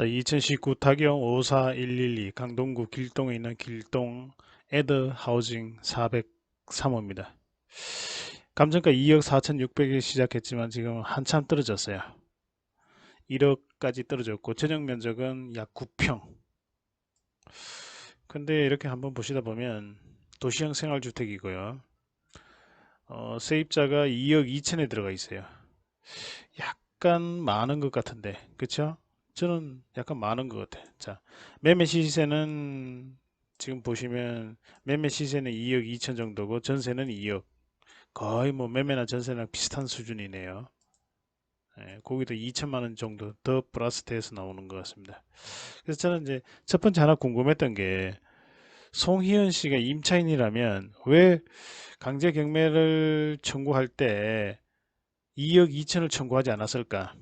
자, 2019 타경 54112 강동구 길동에 있는 길동 에드 하우징 403호입니다. 감정가 2억 4,600에 시작했지만 지금 한참 떨어졌어요. 1억까지 떨어졌고 전용 면적은 약 9평. 근데 이렇게 한번 보시다 보면 도시형 생활주택이고요. 어, 세입자가 2억 2천에 들어가 있어요. 약간 많은 것 같은데, 그쵸? 저는 약간 많은 것 같아. 자, 매매 시세는 지금 보시면 매매 시세는 2억 2천 정도고 전세는 2억. 거의 뭐 매매나 전세랑 비슷한 수준이네요. 예, 거기도 2천만 원 정도 더 플러스 돼서 나오는 것 같습니다. 그래서 저는 이제 첫 번째 하나 궁금했던 게 송희연 씨가 임차인이라면 왜 강제 경매를 청구할 때 2억 2천을 청구하지 않았을까?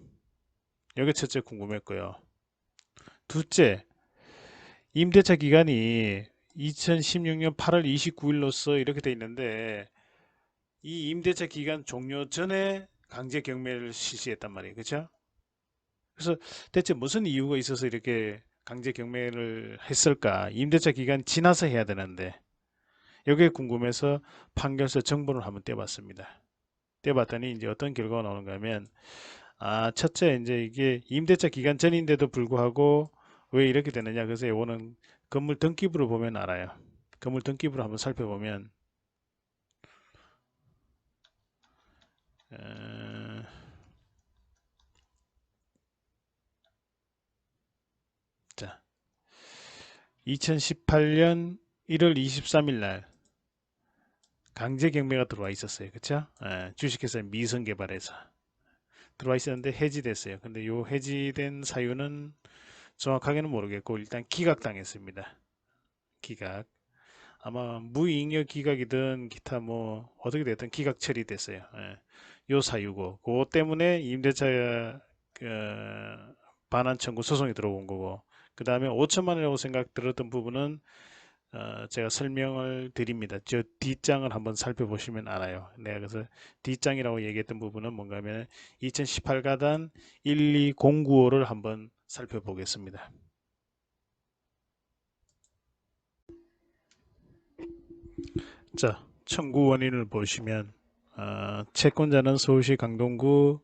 여기 첫째 궁금했고요. 둘째, 임대차 기간이 2016년 8월 29일로서 이렇게 돼 있는데 이 임대차 기간 종료 전에 강제 경매를 실시했단 말이에요. 그렇죠? 그래서 대체 무슨 이유가 있어서 이렇게 강제 경매를 했을까? 임대차 기간 지나서 해야 되는데 여기에 궁금해서 판결서 정보를 한번 떼봤습니다. 떼봤더니 이제 어떤 결과가 나오는가 하면 아 첫째 이제 이게 임대차 기간 전인데도 불구하고 왜 이렇게 되느냐 그래서 이거는 건물 등기부를 보면 알아요. 건물 등기부를 한번 살펴보면 어, 자 2018년 1월 23일 날 강제 경매가 들어와 있었어요. 그쵸? 예, 주식회사 미성개발에서 들어와 있었는데 해지됐어요. 근데 요 해지된 사유는 정확하게는 모르겠고 일단 기각당했습니다. 기각. 아마 무이익력 기각이든 기타 뭐 어떻게 됐든 기각 처리됐어요. 예. 요 사유고 그거 때문에 임대차 그 반환 청구 소송이 들어온 거고 그 다음에 5천만 원이라고 생각 들었던 부분은 어, 제가 설명을 드립니다. 저 뒷장을 한번 살펴보시면 알아요. 내가 그래서 뒷장이라고 얘기했던 부분은 뭔가 하면 2018가단 12095를 한번 살펴보겠습니다. 자, 청구 원인을 보시면 어, 채권자는 서울시 강동구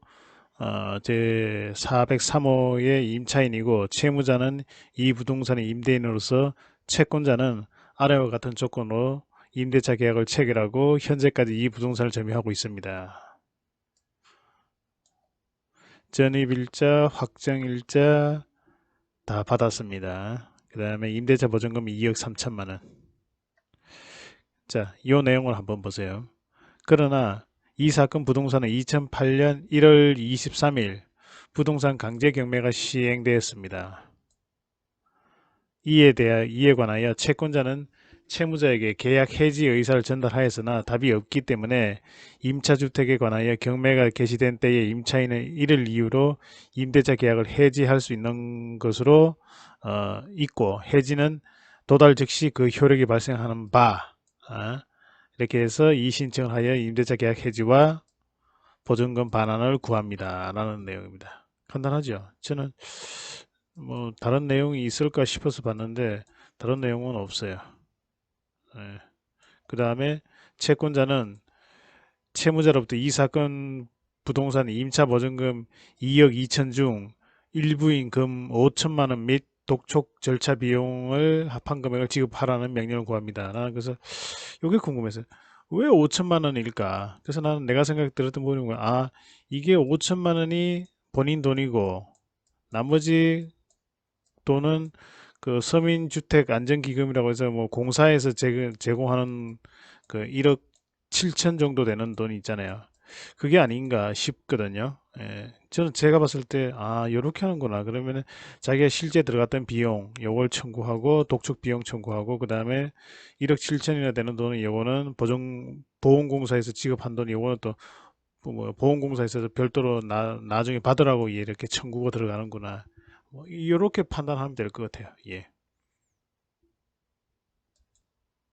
어, 제 403호의 임차인이고 채무자는 이 부동산의 임대인으로서 채권자는 아래와 같은 조건으로 임대차 계약을 체결하고 현재까지 이 부동산을 점유하고 있습니다. 전입일자, 확정일자 다 받았습니다. 그 다음에 임대차 보증금 2억 3천만 원. 자, 이 내용을 한번 보세요. 그러나 이 사건 부동산은 2008년 1월 23일 부동산 강제 경매가 시행되었습니다. 이에 대하 이에 관하여 채권자는 채무자에게 계약 해지 의사를 전달하였으나 답이 없기 때문에 임차주택에 관하여 경매가 개시된 때에 임차인은 이를 이유로 임대차 계약을 해지할 수 있는 것으로 어, 있고 해지는 도달 즉시 그 효력이 발생하는 바 어, 이렇게 해서 이 신청을 하여 임대차 계약 해지와 보증금 반환을 구합니다 라는 내용입니다. 간단하죠? 저는 뭐 다른 내용이 있을까 싶어서 봤는데 다른 내용은 없어요. 네. 그 다음에 채권자는 채무자로부터 이 사건 부동산 임차 보증금 2억 2천 중 일부인 금 5천만 원 및 독촉 절차 비용을 합한 금액을 지급하라는 명령을 구합니다. 나는 그래서 이게 궁금해서 왜 5천만 원일까? 그래서 나는 내가 생각 들었던 부분은 아 이게 5천만 원이 본인 돈이고 나머지 또는 그 서민주택 안전기금이라고 해서 뭐 공사에서 제공하는 그 1억 7천 정도 되는 돈이 있잖아요. 그게 아닌가 싶거든요. 예, 저는 제가 봤을 때, 아, 요렇게 하는구나. 그러면은 자기가 실제 들어갔던 비용, 요걸 청구하고, 독촉 비용 청구하고, 그 다음에 1억 7천이나 되는 돈은 요거는 보정, 보험공사에서 지급한 돈, 요거는 또, 뭐, 보험공사에서 별도로 나, 나중에 받으라고 이렇게 청구가 들어가는구나. 뭐 이렇게 판단하면 될 것 같아요. 예.